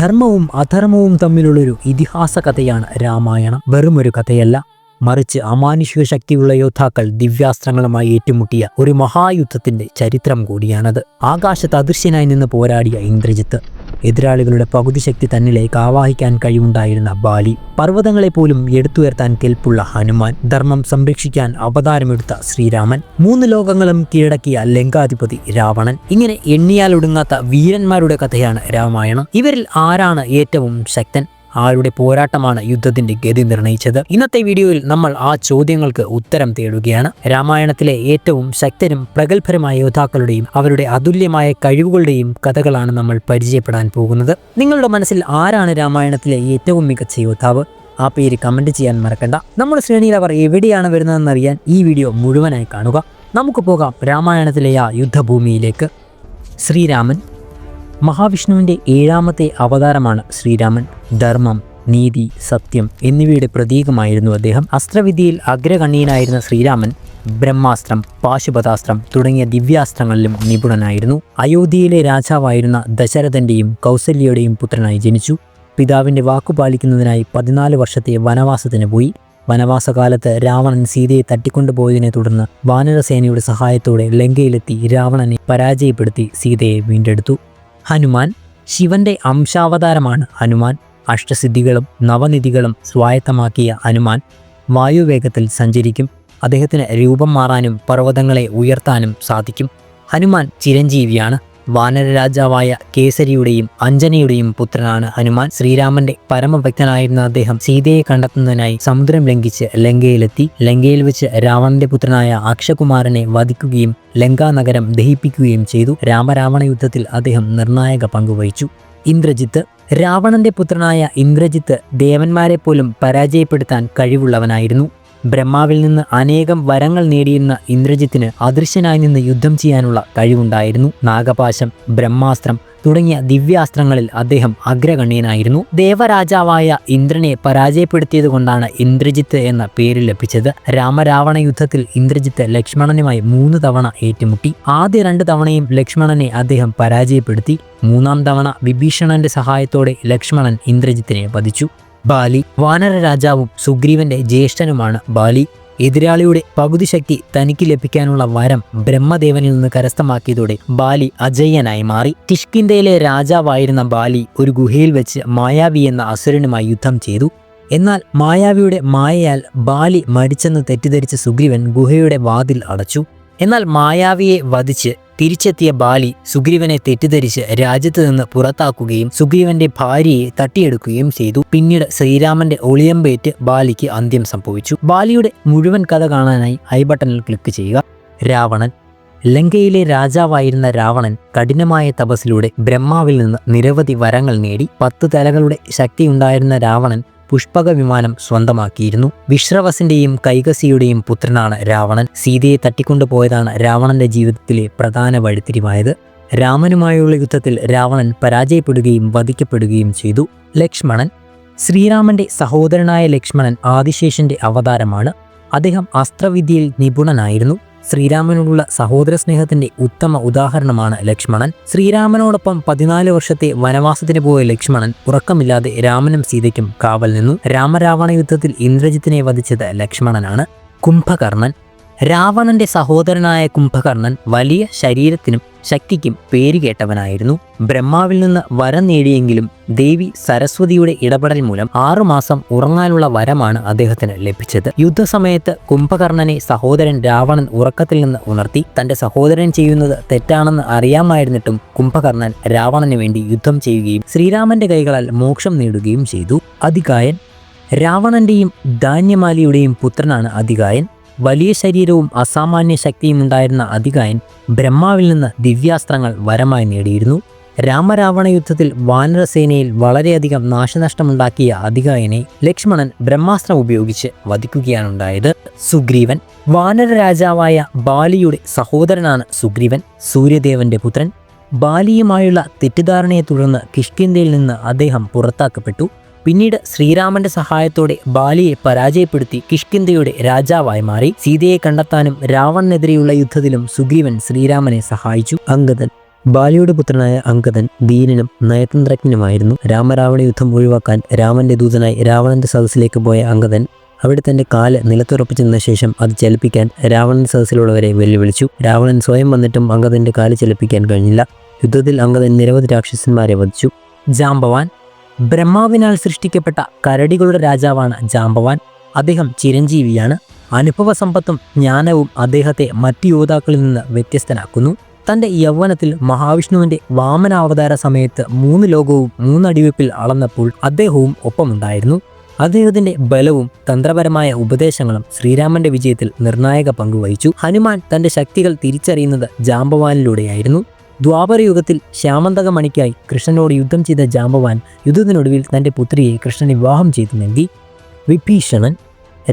ധർമ്മവും അധർമ്മവും തമ്മിലുള്ളൊരു ഇതിഹാസ കഥയാണ് രാമായണം. വെറുമൊരു കഥയല്ല. മറിച്ച് അമാനുഷിക ശക്തിയുള്ള യോദ്ധാക്കൾ ദിവ്യാസ്ത്രങ്ങളുമായി ഏറ്റുമുട്ടിയ ഒരു മഹായുദ്ധത്തിന്റെ ചരിത്രം കൂടിയാണത്. ആകാശത്ത് അദൃശ്യനായി നിന്ന് പോരാടിയ ഇന്ദ്രജിത്ത്. എതിരാളികളുടെ പകുതി ശക്തി തന്നിലേക്ക് ആവാഹിക്കാൻ കഴിവുണ്ടായിരുന്ന ബാലി. പർവതങ്ങളെ പോലും എടുത്തുയർത്താൻ കെൽപ്പുള്ള ഹനുമാൻ. ധർമ്മം സംരക്ഷിക്കാൻ അവതാരമെടുത്ത ശ്രീരാമൻ. മൂന്ന് ലോകങ്ങളും കീഴടക്കിയ ലങ്കാധിപതി രാവണൻ. ഇങ്ങനെ എണ്ണിയാലൊടുങ്ങാത്ത വീരന്മാരുടെ കഥയാണ് രാമായണം. ഇവരിൽ ആരാണ് ഏറ്റവും ശക്തൻ? ആരുടെ പോരാട്ടമാണ് യുദ്ധത്തിന്റെ ഗതി നിർണയിച്ചത്? ഇന്നത്തെ വീഡിയോയിൽ നമ്മൾ ആ ചോദ്യങ്ങൾക്ക് ഉത്തരം തേടുകയാണ്. രാമായണത്തിലെ ഏറ്റവും ശക്തരും പ്രഗത്ഭരുമായ യോദ്ധാക്കളുടെയും അവരുടെ അതുല്യമായ കഴിവുകളുടെയും കഥകളാണ് നമ്മൾ പരിചയപ്പെടാൻ പോകുന്നത്. നിങ്ങളുടെ മനസ്സിൽ ആരാണ് രാമായണത്തിലെ ഏറ്റവും മികച്ച യോദ്ധാവ്? ആ പേര് കമന്റ് ചെയ്യാൻ മറക്കണ്ട. നമ്മുടെ ശ്രേണിയിൽ അവർ എവിടെയാണ് വരുന്നതെന്ന് അറിയാൻ ഈ വീഡിയോ മുഴുവനായി കാണുക. നമുക്ക് പോകാം രാമായണത്തിലെ ആ യുദ്ധഭൂമിയിലേക്ക്. ശ്രീരാമൻ മഹാവിഷ്ണുവിന്റെ ഏഴാമത്തെ അവതാരമാണ് ശ്രീരാമൻ. ധർമ്മം നീതി സത്യം എന്നിവയുടെ പ്രതീകമായിരുന്നു അദ്ദേഹം. അസ്ത്രവിദ്യയിൽ അഗ്രഗണ്യനായിരുന്ന ശ്രീരാമൻ ബ്രഹ്മാസ്ത്രം പാശുപതാസ്ത്രം തുടങ്ങിയ ദിവ്യാസ്ത്രങ്ങളിലും നിപുണനായിരുന്നു. അയോധ്യയിലെ രാജാവായിരുന്ന ദശരഥന്റെയും കൗസല്യയുടെയും പുത്രനായി ജനിച്ചു. പിതാവിന്റെ വാക്കു പാലിക്കുന്നതിനായി പതിനാല് വർഷത്തെ വനവാസത്തിന് പോയി. വനവാസകാലത്ത് രാവണൻ സീതയെ തട്ടിക്കൊണ്ടുപോയതിനെ തുടർന്ന് വാനരസേനയുടെ സഹായത്തോടെ ലങ്കയിലെത്തി രാവണനെ പരാജയപ്പെടുത്തി സീതയെ വീണ്ടെടുത്തു. ഹനുമാൻ ശിവന്റെ അംശാവതാരമാണ് ഹനുമാൻ. അഷ്ടസിദ്ധികളും നവനിധികളും സ്വായത്തമാക്കിയ ഹനുമാൻ വായുവേഗത്തിൽ സഞ്ചരിക്കും. അദ്ദേഹത്തിന് രൂപം മാറാനും പർവതങ്ങളെ ഉയർത്താനും സാധിക്കും. ഹനുമാൻ ചിരഞ്ജീവിയാണ്. വാനരരാജാവായ കേസരിയുടെയും അഞ്ജനയുടെയും പുത്രനാണ് ഹനുമാൻ. ശ്രീരാമന്റെ പരമഭക്തനായിരുന്ന അദ്ദേഹം സീതയെ കണ്ടെത്തുന്നതിനായി സമുദ്രം ലംഘിച്ച് ലങ്കയിലെത്തി. ലങ്കയിൽ വെച്ച് രാവണന്റെ പുത്രനായ അക്ഷകുമാരനെ വധിക്കുകയും ലങ്കാ നഗരം ദഹിപ്പിക്കുകയും ചെയ്തു. രാമരാവണ യുദ്ധത്തിൽ അദ്ദേഹം നിർണായക പങ്കുവഹിച്ചു ഇന്ദ്രജിത്ത്. രാവണന്റെ പുത്രനായ ഇന്ദ്രജിത്ത് ദേവന്മാരെ പോലും പരാജയപ്പെടുത്താൻ കഴിവുള്ളവനായിരുന്നു. ബ്രഹ്മാവിൽ നിന്ന് അനേകം വരങ്ങൾ നേടിയിരുന്ന ഇന്ദ്രജിത്തിന് അദൃശ്യനായി നിന്ന് യുദ്ധം ചെയ്യാനുള്ള കഴിവുണ്ടായിരുന്നു. നാഗപാശം ബ്രഹ്മാസ്ത്രം തുടങ്ങിയ ദിവ്യാസ്ത്രങ്ങളിൽ അദ്ദേഹം അഗ്രഗണ്യനായിരുന്നു. ദേവരാജാവായ ഇന്ദ്രനെ പരാജയപ്പെടുത്തിയതുകൊണ്ടാണ് ഇന്ദ്രജിത്ത് എന്ന പേര് ലഭിച്ചത്. രാമരാവണ യുദ്ധത്തിൽ ഇന്ദ്രജിത്ത് ലക്ഷ്മണനുമായി മൂന്ന് തവണ ഏറ്റുമുട്ടി. ആദ്യ രണ്ട് തവണയും ലക്ഷ്മണനെ അദ്ദേഹം പരാജയപ്പെടുത്തി. മൂന്നാം തവണ വിഭീഷണന്റെ സഹായത്തോടെ ലക്ഷ്മണൻ ഇന്ദ്രജിത്തിനെ വധിച്ചു. ബാലി വാനര രാജാവും സുഗ്രീവന്റെ ജ്യേഷ്ഠനുമാണ് ബാലി. എതിരാളിയുടെ പകുതി ശക്തി തനിക്ക് ലഭിക്കാനുള്ള വരം ബ്രഹ്മദേവനിൽ നിന്ന് കരസ്ഥമാക്കിയതോടെ ബാലി അജയ്യനായി മാറി. കിഷ്കിന്തയിലെ രാജാവായിരുന്ന ബാലി ഒരു ഗുഹയിൽ വെച്ച് മായാവി എന്ന അസുരനുമായി യുദ്ധം ചെയ്തു. എന്നാൽ മായാവിയുടെ മായയാൽ ബാലി മരിച്ചെന്ന് തെറ്റിദ്ധരിച്ച സുഗ്രീവൻ ഗുഹയുടെ വാതിൽ അടച്ചു. എന്നാൽ മായാവിയെ വധിച്ച് തിരിച്ചെത്തിയ ബാലി സുഗ്രീവനെ തെറ്റിദ്ധരിച്ച് രാജ്യത്ത് നിന്ന് പുറത്താക്കുകയും സുഗ്രീവന്റെ ഭാര്യയെ തട്ടിയെടുക്കുകയും ചെയ്തു. പിന്നീട് ശ്രീരാമന്റെ ഒളിയമ്പേറ്റ് ബാലിക്ക് അന്ത്യം സംഭവിച്ചു. ബാലിയുടെ മുഴുവൻ കഥ കാണാനായി ഐ ബട്ടണിൽ ക്ലിക്ക് ചെയ്യുക. രാവണൻ. ലങ്കയിലെ രാജാവായിരുന്ന രാവണൻ കഠിനമായ തപസ്സിലൂടെ ബ്രഹ്മാവിൽ നിന്ന് നിരവധി വരങ്ങൾ നേടി. പത്ത് തലകളുടെ ശക്തിയുണ്ടായിരുന്ന രാവണൻ പുഷ്പക വിമാനം സ്വന്തമാക്കിയിരുന്നു. വിശ്രവസിന്റെയും കൈകസിയുടെയും പുത്രനാണ് രാവണൻ. സീതയെ തട്ടിക്കൊണ്ടുപോയതാണ് രാവണന്റെ ജീവിതത്തിലെ പ്രധാന വഴിത്തിരിവായത്. രാമനുമായുള്ള യുദ്ധത്തിൽ രാവണൻ പരാജയപ്പെടുകയും വധിക്കപ്പെടുകയും ചെയ്തു. ലക്ഷ്മണൻ ശ്രീരാമന്റെ സഹോദരനായ ലക്ഷ്മണൻ ആദിശേഷന്റെ അവതാരമാണ്. അദ്ദേഹം അസ്ത്രവിദ്യയിൽ നിപുണനായിരുന്നു. ശ്രീരാമനോടുള്ള സഹോദര സ്നേഹത്തിന്റെ ഉത്തമ ഉദാഹരണമാണ് ലക്ഷ്മണൻ. ശ്രീരാമനോടൊപ്പം പതിനാല് വർഷത്തെ വനവാസത്തിന് പോയ ലക്ഷ്മണൻ ഉറക്കമില്ലാതെ രാമനും സീതയ്ക്കും കാവൽ നിന്നു. രാമരാവണ യുദ്ധത്തിൽ ഇന്ദ്രജിത്തിനെ വധിച്ചത് ലക്ഷ്മണനാണ്. കുംഭകർണൻ. രാവണന്റെ സഹോദരനായ കുംഭകർണൻ വലിയ ശരീരത്തിനും ശക്തിക്കും പേരുകേട്ടവനായിരുന്നു. ബ്രഹ്മാവിൽ നിന്ന് വരം നേടിയെങ്കിലും ദേവി സരസ്വതിയുടെ ഇടപെടൽ മൂലം ആറുമാസം ഉറങ്ങാനുള്ള വരമാണ് അദ്ദേഹത്തിന് ലഭിച്ചത്. യുദ്ധസമയത്ത് കുംഭകർണനെ സഹോദരൻ രാവണൻ ഉറക്കത്തിൽ നിന്ന് ഉണർത്തി തന്റെ സഹോദരൻ ചെയ്യുന്നത് തെറ്റാണെന്ന് അറിയാമായിരുന്നിട്ടും കുംഭകർണൻ രാവണന് വേണ്ടി യുദ്ധം ചെയ്യുകയും ശ്രീരാമന്റെ കൈകളാൽ മോക്ഷം നേടുകയും ചെയ്തു. അധികായൻ രാവണന്റെയും ധാന്യമാലിയുടെയും പുത്രനാണ് അതികായൻ വലിയ ശരീരവും അസാമാന്യ ശക്തിയും ഉണ്ടായിരുന്ന അധികായൻ ബ്രഹ്മാവിൽ നിന്ന് ദിവ്യാസ്ത്രങ്ങൾ വരമായി നേടിയിരുന്നു. രാമരാവണ യുദ്ധത്തിൽ വാനരസേനയിൽ വളരെയധികം നാശനഷ്ടമുണ്ടാക്കിയ അധികായനെ ലക്ഷ്മണൻ ബ്രഹ്മാസ്ത്രം ഉപയോഗിച്ച് വധിക്കുകയാണുണ്ടായത് സുഗ്രീവൻ വാനര രാജാവായ ബാലിയുടെ സഹോദരനാണ് സുഗ്രീവൻ. സൂര്യദേവന്റെ പുത്രൻ. ബാലിയുമായുള്ള തെറ്റിദ്ധാരണയെ തുടർന്ന് കിഷ്കിന്തയിൽ നിന്ന് അദ്ദേഹം പുറത്താക്കപ്പെട്ടു. പിന്നീട് ശ്രീരാമന്റെ സഹായത്തോടെ ബാലിയെ പരാജയപ്പെടുത്തി കിഷ്കിന്ധയുടെ രാജാവായി മാറി. സീതയെ കണ്ടെത്താനും രാവണനെതിരെയുള്ള യുദ്ധത്തിലും സുഗ്രീവൻ ശ്രീരാമനെ സഹായിച്ചു. അംഗദൻ ബാലിയുടെ പുത്രനായ അങ്കദൻ ദീനനും നയതന്ത്രജ്ഞനുമായിരുന്നു. രാമരാവണ യുദ്ധം ഒഴിവാക്കാൻ രാമന്റെ ദൂതനായി രാവണന്റെ സദസ്സിലേക്ക് പോയ അങ്കദൻ അവിടെ തന്റെ കാൽ നിലത്തുറപ്പിച്ചു നിന്ന ശേഷം അത് ചലിപ്പിക്കാൻ രാവണൻ സദസ്സിലുള്ളവരെ വെല്ലുവിളിച്ചു. രാവണൻ സ്വയം വന്നിട്ടും അങ്കദന്റെ കാൽ ചലിപ്പിക്കാൻ കഴിഞ്ഞില്ല. യുദ്ധത്തിൽ അങ്കദൻ നിരവധി രാക്ഷസന്മാരെ വധിച്ചു. ജാംബവാൻ. ബ്രഹ്മാവിനാൽ സൃഷ്ടിക്കപ്പെട്ട കരടികളുടെ രാജാവാണ് ജാംബവാൻ അദ്ദേഹം ചിരഞ്ജീവിയാണ്. അനുഭവ സമ്പത്തും ജ്ഞാനവും അദ്ദേഹത്തെ മറ്റു യോദ്ധാക്കളിൽ നിന്ന് വ്യത്യസ്തനാക്കുന്നു. തന്റെ യൗവനത്തിൽ മഹാവിഷ്ണുവിന്റെ വാമനാവതാര സമയത്ത് മൂന്ന് ലോകവും മൂന്നടിവെപ്പിൽ അളന്നപ്പോൾ അദ്ദേഹവും ഒപ്പമുണ്ടായിരുന്നു. അദ്ദേഹത്തിന്റെ ബലവും തന്ത്രപരമായ ഉപദേശങ്ങളും ശ്രീരാമന്റെ വിജയത്തിൽ നിർണായക പങ്കുവഹിച്ചു ഹനുമാൻ തന്റെ ശക്തികൾ തിരിച്ചറിയുന്നത് ജാമ്പവാനിലൂടെയായിരുന്നു. ദ്വാപരയുഗത്തിൽ ശ്യാമന്തക മണിക്കായി കൃഷ്ണനോട് യുദ്ധം ചെയ്ത ജാമ്പവാൻ യുദ്ധത്തിനൊടുവിൽ തന്റെ പുത്രിയെ കൃഷ്ണൻ വിവാഹം ചെയ്തു നൽകി. വിഭീഷണൻ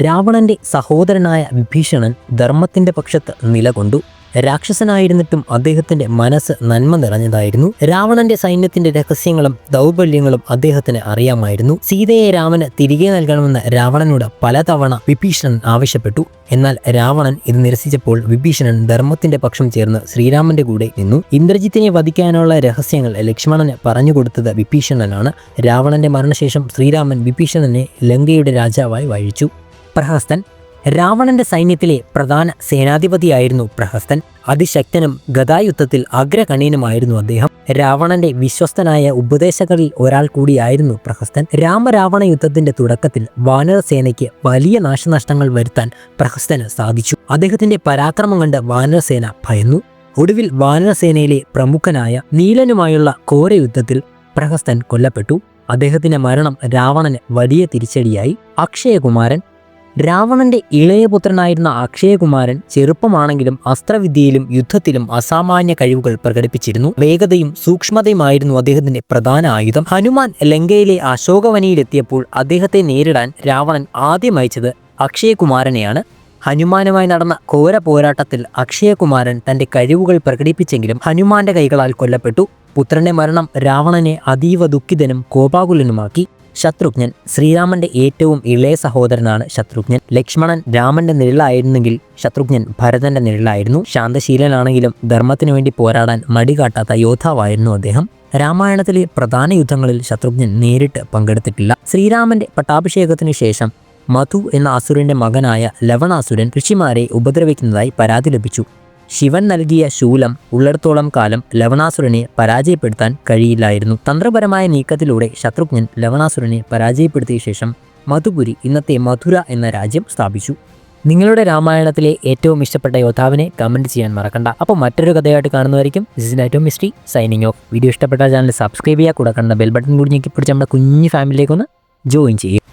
രാവണന്റെ സഹോദരനായ വിഭീഷണൻ ധർമ്മത്തിന്റെ പക്ഷത്ത് നിലകൊണ്ടു. രാക്ഷസനായിരുന്നിട്ടും അദ്ദേഹത്തിന്റെ മനസ്സ് നന്മ നിറഞ്ഞതായിരുന്നു. രാവണന്റെ സൈന്യത്തിന്റെ രഹസ്യങ്ങളും ദൗർബല്യങ്ങളും അദ്ദേഹത്തിന് അറിയാമായിരുന്നു. സീതയെ രാമന് തിരികെ നൽകണമെന്ന് രാവണനോട് പലതവണ വിഭീഷണൻ ആവശ്യപ്പെട്ടു. എന്നാൽ രാവണൻ ഇത് നിരസിച്ചപ്പോൾ വിഭീഷണൻ ധർമ്മത്തിന്റെ പക്ഷം ചേർന്ന് ശ്രീരാമന്റെ കൂടെ നിന്നു. ഇന്ദ്രജിത്തിനെ വധിക്കാനുള്ള രഹസ്യങ്ങൾ ലക്ഷ്മണന് പറഞ്ഞുകൊടുത്തത് വിഭീഷണനാണ്. രാവണന്റെ മരണശേഷം ശ്രീരാമൻ വിഭീഷണനെ ലങ്കയുടെ രാജാവായി വഴിച്ചു. പ്രഹസ്തൻ രാവണന്റെ സൈന്യത്തിലെ പ്രധാന സേനാധിപതിയായിരുന്നു പ്രഹസ്തൻ. അതിശക്തനും ഗതായുദ്ധത്തിൽ അഗ്രകണീനുമായിരുന്നു അദ്ദേഹം. രാവണന്റെ വിശ്വസ്തനായ ഉപദേശകരിൽ ഒരാൾ കൂടിയായിരുന്നു പ്രഹസ്തൻ. രാമരാവണ യുദ്ധത്തിന്റെ തുടക്കത്തിൽ വാനരസേനയ്ക്ക് വലിയ നാശനഷ്ടങ്ങൾ വരുത്താൻ പ്രഹസ്തന് സാധിച്ചു. അദ്ദേഹത്തിന്റെ പരാക്രമം കണ്ട് വാനരസേന ഭയന്നു. ഒടുവിൽ വാനരസേനയിലെ പ്രമുഖനായ നീലനുമായുള്ള ഘോരയുദ്ധത്തിൽ പ്രഹസ്തൻ കൊല്ലപ്പെട്ടു. അദ്ദേഹത്തിന്റെ മരണം രാവണന് വലിയ തിരിച്ചടിയായി. അക്ഷയകുമാരൻ രാവണന്റെ ഇളയപുത്രനായിരുന്ന അക്ഷയകുമാരൻ ചെറുപ്പമാണെങ്കിലും അസ്ത്രവിദ്യയിലും യുദ്ധത്തിലും അസാമാന്യ കഴിവുകൾ പ്രകടിപ്പിച്ചിരുന്നു. വേഗതയും സൂക്ഷ്മതയുമായിരുന്നു അദ്ദേഹത്തിന്റെ പ്രധാന ആയുധം. ഹനുമാൻ ലങ്കയിലെ അശോകവനിയിലെത്തിയപ്പോൾ അദ്ദേഹത്തെ നേരിടാൻ രാവണൻ ആദ്യം അയച്ചത് അക്ഷയകുമാരനെയാണ്. ഹനുമാനുമായി നടന്ന ഘോര പോരാട്ടത്തിൽ അക്ഷയകുമാരൻ തന്റെ കഴിവുകൾ പ്രകടിപ്പിച്ചെങ്കിലും ഹനുമാന്റെ കൈകളാൽ കൊല്ലപ്പെട്ടു. പുത്രന്റെ മരണം രാവണനെ അതീവ ദുഃഖിതനും കോപാകുലനുമാക്കി. ശത്രുഘ്നൻ. ശ്രീരാമന്റെ ഏറ്റവും ഇളയ സഹോദരനാണ് ശത്രുഘ്നൻ. ലക്ഷ്മണൻ രാമന്റെ നിഴലായിരുന്നെങ്കിൽ ശത്രുഘ്നൻ ഭരതന്റെ നിഴലായിരുന്നു. ശാന്തശീലനാണെങ്കിലും ധർമ്മത്തിനു വേണ്ടി പോരാടാൻ മടികാട്ടാത്ത യോദ്ധാവായിരുന്നു അദ്ദേഹം. രാമായണത്തിലെ പ്രധാന യുദ്ധങ്ങളിൽ ശത്രുഘ്നൻ നേരിട്ട് പങ്കെടുത്തിട്ടില്ല. ശ്രീരാമന്റെ പട്ടാഭിഷേകത്തിനു ശേഷം മധു എന്ന അസുരന്റെ മകനായ ലവണാസുരൻ ഋഷിമാരെ ഉപദ്രവിക്കുന്നതായി പരാതി ലഭിച്ചു. ശിവൻ നൽകിയ ശൂലം ഉള്ളിടത്തോളം കാലം ലവണാസുരനെ പരാജയപ്പെടുത്താൻ കഴിയില്ലായിരുന്നു. തന്ത്രപരമായ നീക്കത്തിലൂടെ ശത്രുഘ്നൻ ലവണാസുരനെ പരാജയപ്പെടുത്തിയ ശേഷം മധുപുരി ഇന്നത്തെ മധുര എന്ന രാജ്യം സ്ഥാപിച്ചു. നിങ്ങളുടെ രാമായണത്തിലെ ഏറ്റവും ഇഷ്ടപ്പെട്ട യോദ്ധാവിനെ കമന്റ് ചെയ്യാൻ മറക്കണ്ട. അപ്പോൾ മറ്റൊരു കഥയായിട്ട് കാണുന്നതായിരിക്കും ഏറ്റവും മിസ്ട്രി സൈനിങ് ഓഫ് വീഡിയോ ഇഷ്ടപ്പെട്ട ചാനൽ സബ്സ്ക്രൈബ് ചെയ്യുക കൂടെ കണ്ട ബെൽ ബട്ടൺ കൂടി ഞെക്കി പിടിച്ച് നമ്മുടെ കുഞ്ഞു ഫാമിലിയിലേക്കൊന്ന് ജോയിൻ ചെയ്യുക.